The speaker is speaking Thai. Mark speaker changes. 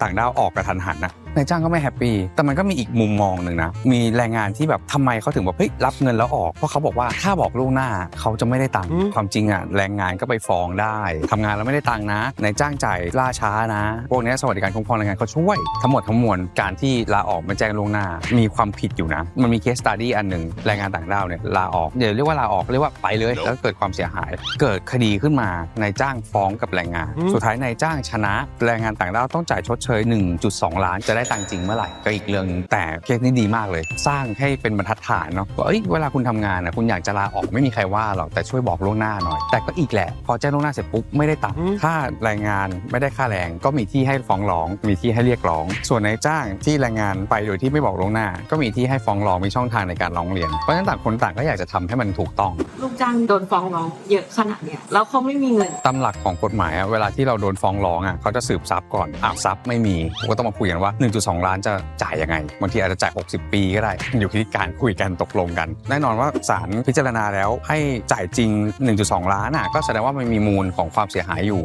Speaker 1: ต่างด้าวออกกระทันหันนะ นายจ้างก็ไม่แฮปปี้แต่มันก็มีอีกมุมมองหนึ่งนะมีแรงงานที่แบบทำไมเขาถึงแบบเฮ้ยรับเงินแล้วออกเพราะเขาบอกว่าถ้าบอกล่วงหน้าเขาจะไม่ได้ตังค์
Speaker 2: อืม
Speaker 1: ความจริงอะแรงงานก็ไปฟ้องได้ทำงานแล้วไม่ได้ตังค์นะนายจ้างจ่ายล่าช้านะพวกเนี้ยสวัสดิการคุ้มครองแรงงานเขาช่วย ทั้งหมดทั้งมวลการที่ลาออกไม่แจ้งล่วงหน้า มีความผิดอยู่นะ มันมีเคสตัดดี้อันหนึ่งแรงงานต่างด้าวเนี่ยลาออกอย่าเรียกว่าลาออกเรียกว่าไปเลย แล้วก็เกิดความเสียหาย เกิดคดีขึ้นมานายจ้างฟ้องกับแรงงาน
Speaker 2: อืม
Speaker 1: สุดท้ายนายจ้างชนะ แรงงานต่างด้าวต้องจ่ายชดเชย 1.2 ล้านจะได้ตังค์จริงเมื่อไหร่ก็อีกเรื่องหนึ่งแต่เคสนี้ดีมากเลย สร้างให้เป็นบรรทัดฐานเนาะว่าเอ้ยเวลาคุณทำงานนะคุณอยากจะลาออกไม่มีใครว่าหรอกแต่ช่วยบอกล่วงหน้าหน่อย แต่ก็อีกแหละ พอแจ้งล่วงหน้าเสร็จปุ๊บไม่ได้ตังค์
Speaker 2: อืม
Speaker 1: ค่าแรงงานไม่ได้ค่าแรง ก็มีที่ให้ฟ้องร้อง มีที่ให้เรียกร้อง ส่วนนายจ้างที่แรงงานไปโดยที่ไม่บอกล่วงหน้า ก็มีที่ให้ฟ้องร้องมีช่องทางในการร้องเรียนเพราะฉะนั้นต่างคนต่างก็อยากจะทำให้มันถูกต้อง
Speaker 3: ลูกจ้างโดนฟ้องร้องเยอะขนาดเนี้ยแล้วเขาไม่มีเงิน
Speaker 1: ตามหลักของกฎหมายอะเวลาที่เราโดนฟ้องร้องอะเขาจะสืบทรัพย์ก่อนอ้าวทรัพย์ไม่มีก็ต้องมาคุยกันว่า1.2ล้านจะจ่ายยังไงบางทีอาจจะจ่าย 60 ปีก็ได้ อยู่ที่การคุยกันตกลงกัน แน่นอนว่าศาลพิจารณาแล้วให้จ่ายจริง 1.2 ล้านอะก็แสดงว่ามันมีมูลของความเสียหายอยู่